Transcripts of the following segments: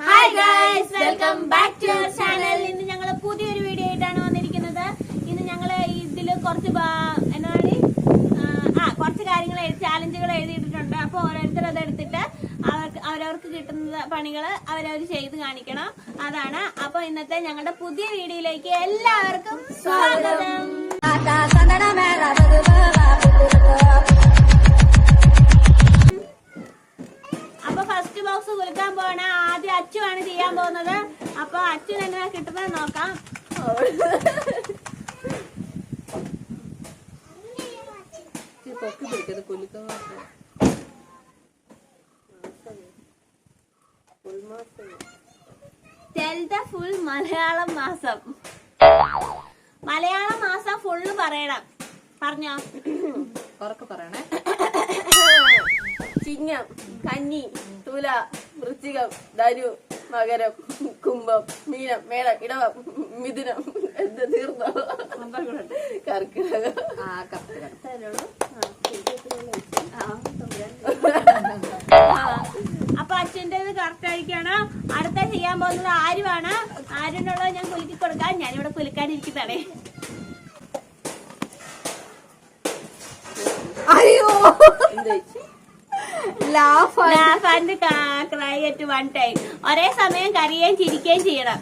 Hi guys welcome back to our channel ഇന്ന് ഞങ്ങൾ പുതിയൊരു വീഡിയോ ആയിട്ടാണ് വന്നിരിക്കുന്നത്. ഇന്ന് ഞങ്ങൾ ഇതിൽ കുറച്ച് എന്നാണ് ആ, ആ കുറച്ച് കാര്യങ്ങൾ ചാലഞ്ചുകൾ എഴുതിയിട്ടുണ്ട് അപ്പോൾ ഓരോരുത്തർ അത് എടുത്തിട്ട് അവർക്ക് അവരവർക്ക് കിട്ടുന്ന പണികൾ അവരവർ ചെയ്ത് കാണിക്കണം. അതാണ്. അപ്പോൾ ഇന്നത്തെ ഞങ്ങളുടെ പുതിയ വീഡിയോയിലേക്ക് എല്ലാവർക്കും സ്വാഗതം. കുലുക്കാൻ പോണ ആദ്യം അച്ചു ആണ് ചെയ്യാൻ പോകുന്നത്. അപ്പൊ അച്ഛൻ എങ്ങനെ കിട്ടുന്നത് നോക്കാം. പൊക്കി പിടിക്കത് ഫുൾ മലയാളം മാസം. മലയാളം മാസം ഫുള്ള് പറയണം. പറഞ്ഞോ? പറയണേ. ചിങ്ങം കന്നി തുല. വൃശ്ചികം ധനു മകരം കുംഭം മീനം മേളം ഇടവം മിഥുനം എന്ത് തീർന്നോ? കർക്കിടകം. അപ്പൊ അച്ഛന്റെ കറക്റ്റ് ആയിരിക്കണം. അടുത്ത ചെയ്യാൻ പോകുന്നത് ആരുമാണ് ആരുന്നുള്ളത് ഞാൻ കുലുക്കി കൊടുക്കാം. ഞാനിവിടെ കുലുക്കാനിരിക്കുന്നതാണേ. അയ്യോ. എന്ത് ലാഫ് cry at ഒരേ സമയം കറിയേം ചിരിക്കുകയും ചെയ്യണം.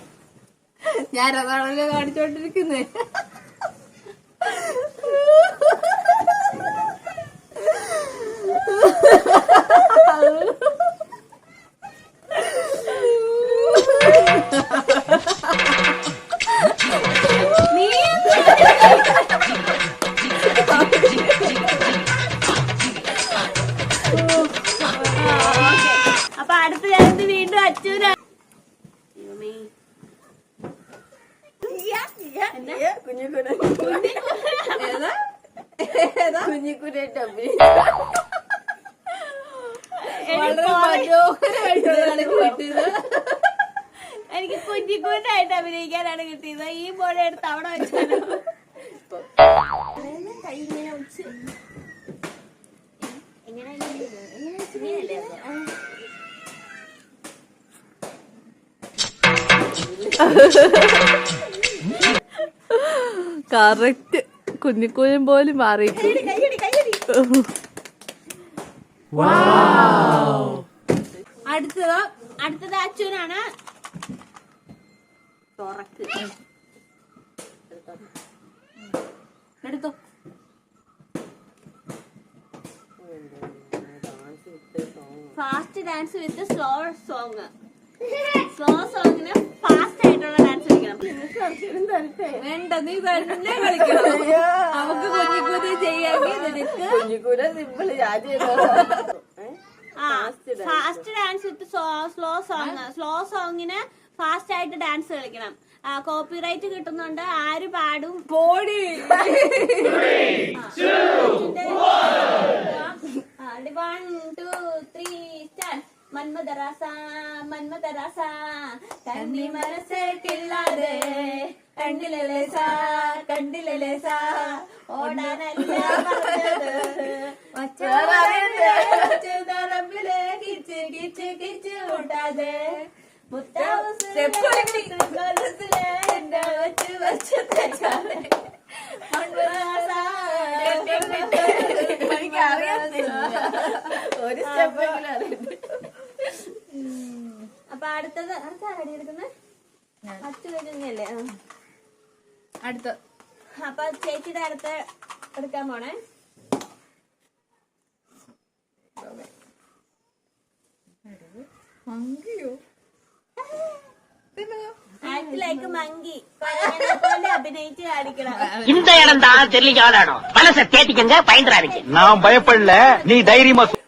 ഞാൻ അതാണല്ലോ കാണിച്ചോണ്ടിരിക്കുന്നേ. കുഞ്ഞിക്കൂട്ടായിട്ട് അഭിനയിക്കാനാണ് കിട്ടിയത് ഈ മോളെ എടുത്ത് അവിടെ വെച്ചാലോ. കറക്റ്റ് കുഞ്ഞിക്കുഞ്ഞും പോലും മാറി. അടുത്തത് അടുത്തത് അച്ഛനാണ് തുറക്ക് എടുത്തോ. Fast dance with slow song slow സോങ്ങിന് fast ആയിട്ടുള്ള ഡാൻസ് കളിക്കണം. വേണ്ട നീ തന്നെ കളിക്കണം. നമുക്ക് കുഞ്ഞിക്കൂതി ചെയ്യാൻ fast dance with slow song slow സോങ്ങിന് fast ആയിട്ട് ഡാൻസ് കളിക്കണം. കോപ്പിറൈറ്റ് കിട്ടുന്നുണ്ട്. ആര് പാടും? പോടി. വൺ ടു ത്രീ സ്റ്റാർട്ട് മന്മദരാസ മന്മദരാസ കണ്ണി മനസ്സേ കിള്ളാതെ. കണ്ടിലല്ലേ സാ കണ്ടിലല്ലേ സാ. ഓടാനല്ല പറഞ്ഞത്. മച്ചറമ്പിലെ കിച്ച് കിച്ച് കിച്ച് കൂട്ടാതെ മുത്താവസിലെ ഒരു സ്റ്റെപ്പെങ്കിലും അറിയത്തില്ല അപ്പൊ അടുത്തത് അടുത്ത ആരടി എടുക്കുന്നത് അച്ചു കഴിഞ്ഞല്ലേ അടുത്ത അപ്പൊ ചേച്ചിയുടെ അടുത്ത് എടുക്കാൻ പോണേ മങ്കിയോ இந்த இடம் தான் தெரியலாடணும் மனசை தேத்திக்கங்க பயந்துறாதீங்க நான் பயப்படல நீ தைரியமா சொல்.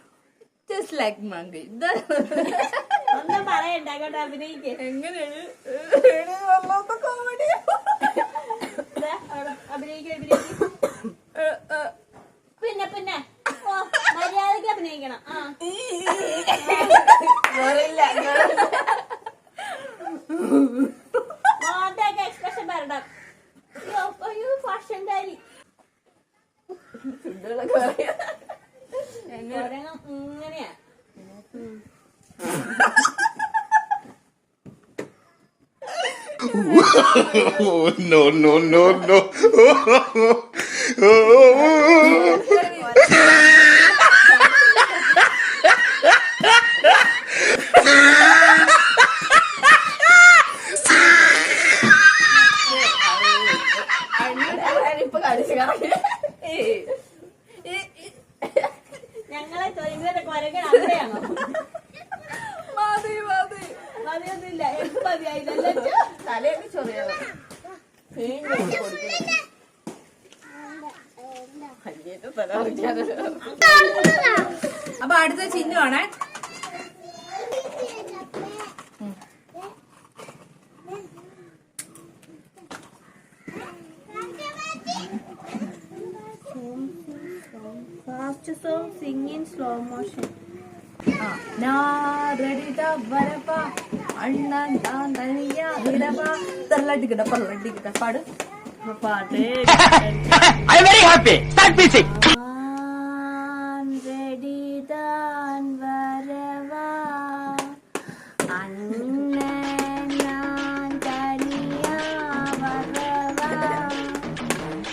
ജസ്റ്റ് ലൈക്ക് മങ്കി ഒന്നും പറയണ്ട അങ്ങോട്ട് അഭിനയിക്ക് എങ്ങനെയാണ് ദേ, അവിടെ അഭിനയിക്ക് no, no, no, no. ഞങ്ങളെ ഇവരെ കൊരങ്ങൻ അവിടെയാണോ? മതി മതി. മതിയൊന്നുമില്ല. എന്ത് മതിയായില്ലല്ലോ തലയൊക്കെ പറിക്കാനല്ലോ അപ്പൊ അടുത്ത ചിഹ്നമാണേ fast song sing in slow motion ആ നാ റെഡി ദ താൻ அண்ணன் தான் தனியா இரவா தள்ளாட்டிக்கிட்ட பல்லாட்டிக்கிட்ட பாடு. பாட்டு. ஐ வெரி ஹாப்பி ஸ்டார்ட் பீசிங் தான் வரவா? அண்ணன் நான் தனியா வரவா?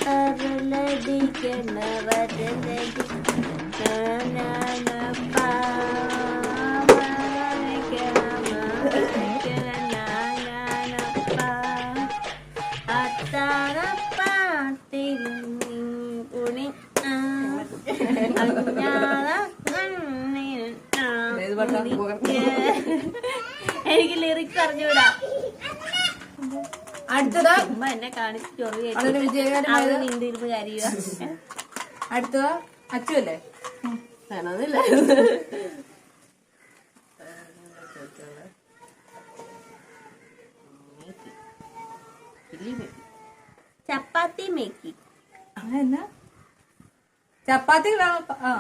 தருளடிக்கென வருதடி പാട്ടാ? എനിക്ക് ലിറിക്സ് അറിഞ്ഞൂടാ. അടുത്തത്? അമ്മ എന്നെ കാണിച്ച് അടുത്തത്? അച്ചുവല്ലേ? വേണമെന്നില്ല. ചപ്പാത്തി മേക്കി. എന്നാ? ചപ്പാത്തി ആ.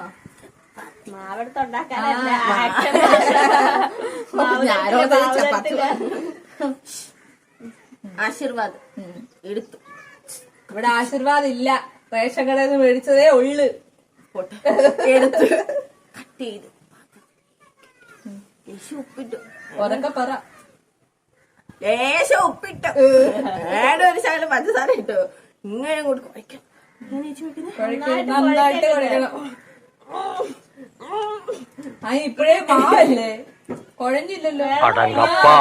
ആശീർവാദ്. എടുത്തു. ഇവിടെ ആശീർവാദ് ഇല്ല റേഷൻ കടയിൽ നിന്ന് മേടിച്ചതേ ഉള്ളു. പോട്ടെ. എടുത്തു. കട്ട് ചെയ്തു. ലേശം ഉപ്പിട്ടു ഉറക്കെ പറ. ലേശം ഉപ്പിട്ടു വേണ്ട ഒരു ശകലം പഞ്ചസാര ഇട്ടു. ഇങ്ങനെ കൊടുക്കും. കുഴയ്ക്കാം ഇങ്ങനെ ചേച്ചി വെക്കുന്നത് നന്നായിട്ട് കുഴക്കണം ഇപ്പഴേ കുഴഞ്ഞില്ലല്ലോ. അടങ്ങപ്പാ.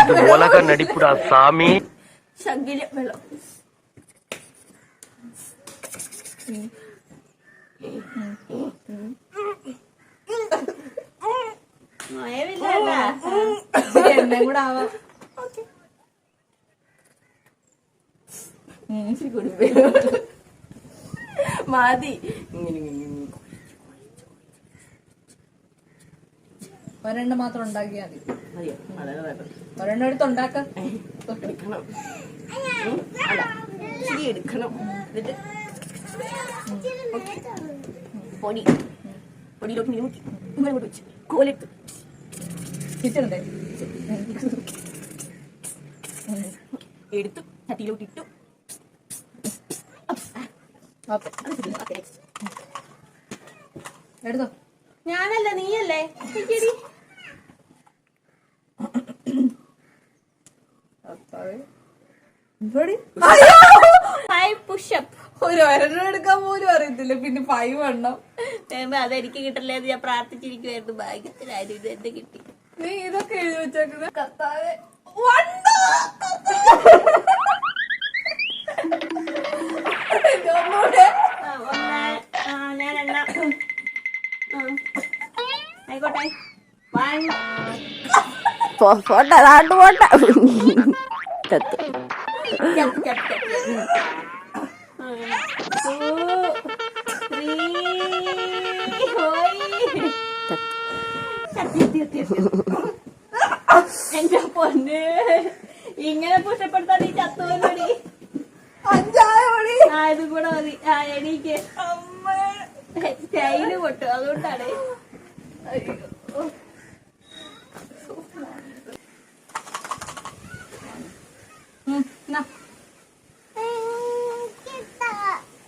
ഇത് ഉലക നടിപ്പുടാ സാമി ശകില വെള്ളം. കൂടെ ആവാം. മതി ഇങ്ങനെ ഇങ്ങനെ ഇങ്ങനെ. ഒരെണ്ണം മാത്രം ഉണ്ടാക്കിയാൽ മതി. ഒരെണ്ണം എടുത്ത് ഉണ്ടാക്കാം. എടുക്കണം. എന്നിട്ട് പൊടി. പൊടിയിലോട്ട് വെച്ച്. കോലെടുത്ത്. കിച്ചണ്ടേ എടുത്തു. ചട്ടിയിലോട്ട് ഇട്ടു. എടുത്തോ? ഞാനല്ല നീയല്ലേ ഇരിക്കെടി. ഇവിടെ ഫൈവ് പുഷപ്പ് ഒരു ഒരെണ്ണം എടുക്കാൻ പോലും അറിയത്തില്ല. പിന്നെ ഫൈവ് എണ്ണം അതെനിക്ക് കിട്ടില്ലേ എന്ന് ഞാൻ പ്രാർത്ഥിച്ചിരിക്കുവായിരുന്നു. ഭാഗ്യത്തിലായിരുന്നു ഇത് എന്റെ കിട്ടി. നീ ഇതൊക്കെ എഴുതി എണ്ണ ആ. ആയിക്കോട്ടെ. പോട്ടെ അതാണ്ട് പോട്ടെ. ചത്തു Jump, jump, jump. Two, three, ഹോയ്. ചത്തി, ചത്തി, ചത്തി. എന്റെ പൊന്ന് ഇങ്ങനെ പുഷപ്പെടുത്താൻ നീ ചത്തുപോലടി അഞ്ചായ ആ ഇത് കൂടെ മതി ആ പൊട്ടു അതുകൊണ്ടാണ് ഉം,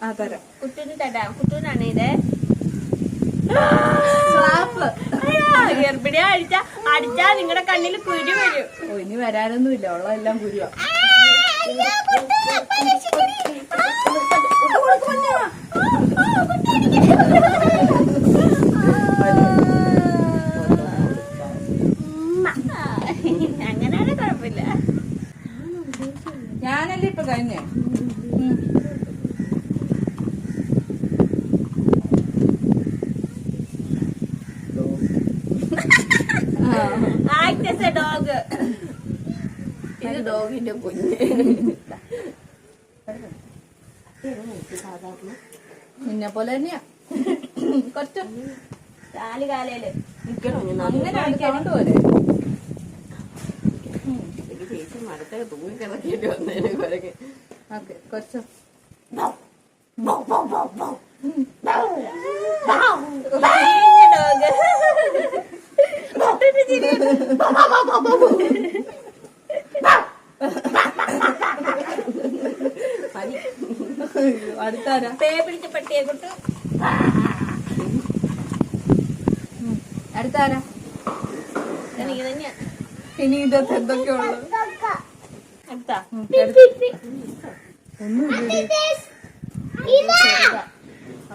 ആ തരാം കുട്ടൂന് തരാം കുട്ടൂനാണ് ഇത് സ്ലാപ്പ് അടിച്ച അടിച്ചാ നിങ്ങളുടെ കണ്ണിൽ കുരു വരും. ഓ ഇനി വരാനൊന്നുമില്ല ഉള്ളതെല്ലാം കുരുവാ. ഡോഗിന്റെ കുഞ്ഞ് നിന്നെ പോലെ തന്നെയാ. കൊച്ചു. കാൽ കാലയിൽ നിക്കണോ? അങ്ങനെ അടിക്കാണ്ട് പോലെ ചേച്ചി മരത്തൊക്കെ തൂങ്ങി കിടക്കേണ്ടി വന്നേനെ കുരങ്ങ് ഓക്കെ കൊച്ചു. ഡോഗ്. പനി പേ പിടിച്ച പട്ടിയെ കൊണ്ട്. അടുത്താരാ? എനിക്ക് തന്നെയാ. ഇനി ഇതൊക്കെ എന്തൊക്കെയുള്ളു അടുത്താ.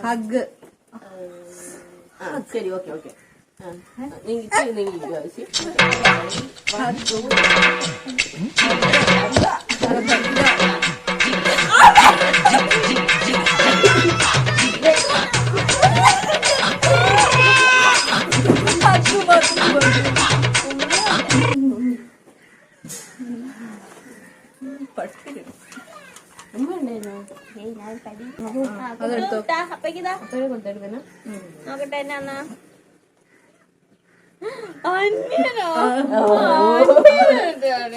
ഹഗ്. ആ ശരി ഓക്കെ ഓക്കെ. നീങ്ങി അപ്പക്കിതാ കൊടുത്തെടുക്കണം നോക്കട്ടെ എന്നാ അന്യനോ?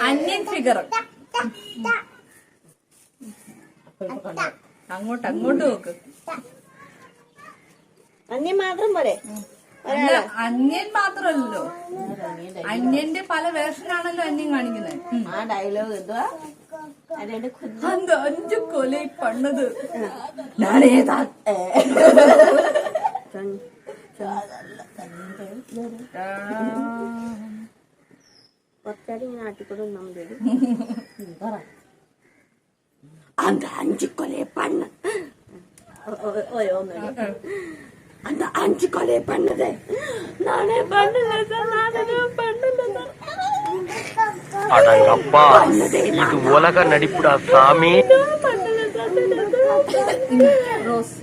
അന്യൻ ഫിഗർ അങ്ങോട്ട് അങ്ങോട്ട് നോക്ക്. അന്യൻ മാത്രം പോരെ? അല്ല അന്യൻ മാത്രമല്ലല്ലോ. അന്യന്റെ പല വേർഷനാണല്ലോ അന്യൻ കാണിക്കുന്നത് ആ ഡയലോഗ് എന്തുവാ அந்த அஞ்சு கொலை பண்ணது ഞാനേതാ കുറച്ചാടി ഇങ്ങനെ ആട്ടിക്കൂടെ നമ്മൾ அந்த அஞ்சு கொலை பண்ண அந்த அஞ்சு கொலை பண்ணது நானே பண்ணல சார் நானே பண்ணல அடங்கப்பா இது உலக நடிப்புடா சாமி റോസ്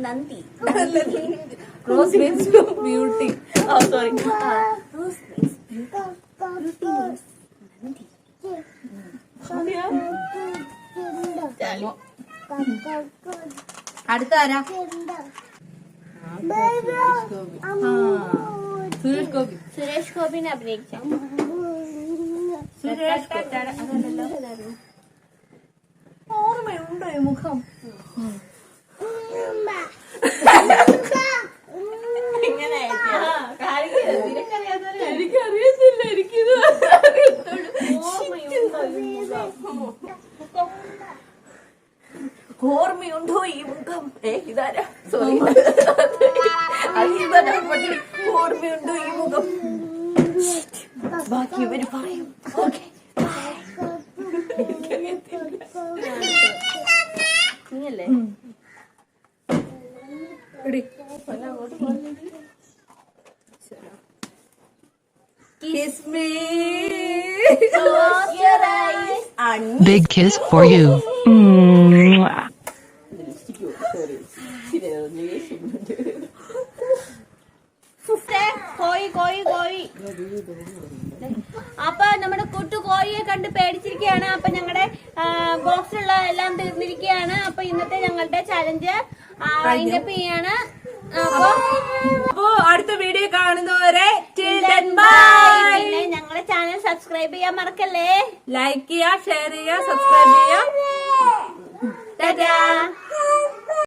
നന്ദി rose means beauty oh sorry അടുത്ത ആരാ സുരേഷ് ഗോപി സുരേഷ് ഗോപിനെ അഭിനയിച്ച സുരേഷ് ഓർമ്മയുണ്ടോ ഈ മുഖം? എനിക്കറിയത്തില്ല എനിക്കിത് ഓർമ്മയുണ്ടോ ഈ മുഖം? ഏ ഇതാരാ? സോറി ഓർമ്മയുണ്ടോ ഈ മുഖം? ബാക്കി ഇവർ പറയും. ഓക്കെ. നീയല്ലേ? Big kiss for you. Mwah. കോയി കോയി കോയി. അപ്പൊ നമ്മുടെ കുട്ടു കോഴിയെ കണ്ട് പേടിച്ചിരിക്കുകയാണ്. അപ്പൊ ഞങ്ങളുടെ ബോക്സിലുള്ള എല്ലാം തീർന്നിരിക്കുകയാണ്. അപ്പൊ ഇന്നത്തെ ഞങ്ങളുടെ ചലഞ്ച് വൈൻഡപ്പ് ചെയ്യാണ്. അപ്പൊ അപ്പോ അടുത്ത വീഡിയോ കാണുന്നവരെ പിന്നെ ഞങ്ങളുടെ ചാനൽ സബ്സ്ക്രൈബ് ചെയ്യാൻ മറക്കല്ലേ. ലൈക്ക് ചെയ്യുക ഷെയർ ചെയ്യുക സബ്സ്ക്രൈബ് ചെയ്യുക